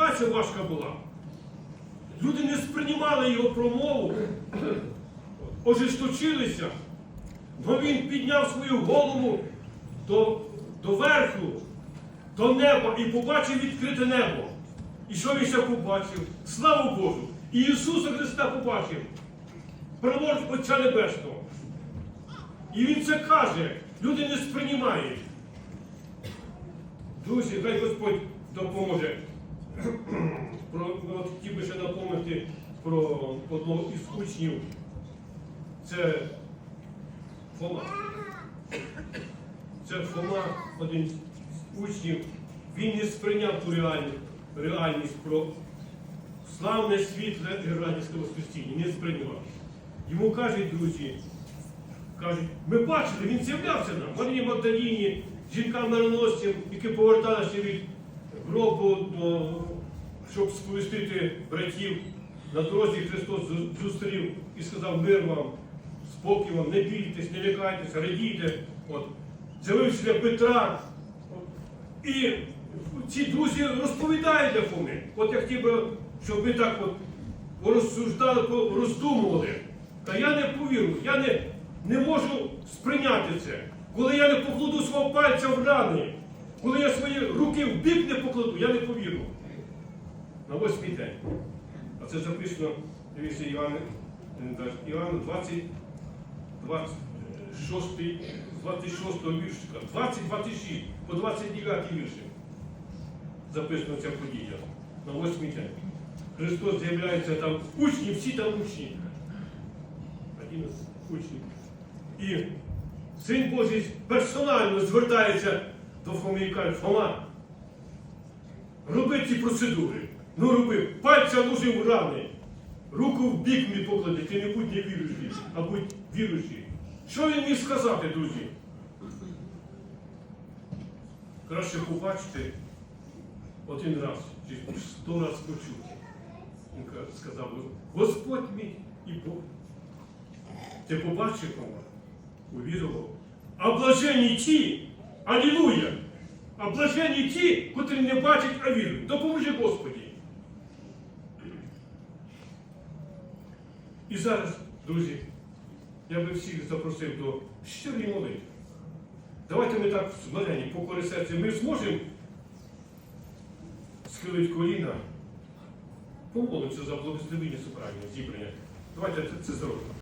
ситуація важка була. Люди не сприймали його промову, ожесточилися, бо він підняв свою голову до, до верху, до неба і побачив відкрите небо. І що він ще побачив? Славу Божу! І Ісуса Христа побачив, праворуч Отця Небесного. І Він це каже, люди не сприймають. Друзі, хай Господь допоможе. Про, от хотів би ще напомнити про одного із учнів. Це Фома. Це Фома, один з учнів. Він не сприйняв ту реальність, реальність про славне світле і радісне Воскресіння. Не сприйняв. Йому кажуть, друзі, кажуть, ми бачили, він з'являвся нам. Марії Магдаліні, жінкам мироносцям, які поверталися від гробу, щоб сповістити братів. На дорозі Христос зустрів і сказав мир вам, спокій вам, не бійтесь, не лякайтесь, радійте. От. З'явився Петра. І ці друзі розповідають для Фоми. От я хотів би, щоб ви так от розсуждали, роздумували. Та я не повірю, я не, не можу сприйняти це. Коли я не покладу свого пальця в рани, коли я свої руки в бік не покладу, я не повірю. На восьмий день. А це записано, дивіться, Іван, Іван 20, 26, 26 віршика, 20, 26, по 29 вірші. Записана ця подія. На восьмий день. Христос з'являється там учні, всі там учні. 11 учнів. І Син Божий персонально звертається до Фоми і каже, Фома, роби ці процедури. Ну роби, пальця ложи в рани, руку в бік мені поклади, ти не будь невіруючий, а будь віруючий. Що він міг сказати, друзі? Краще побачити один раз, чи сто раз почути. Він сказав, Господь мій і Бог. Ти побачив його, увірував. А блаженні ті, алілуя! А блаженні ті, котрі не бачать, а вірують. Допоможи Господі. І зараз, друзі, я би всіх запросив до щирої молитви. Давайте ми так смирені, покори серця, ми зможемо схилити коліна, помолимося за благословення собрання, зібрання. Давайте це зробимо.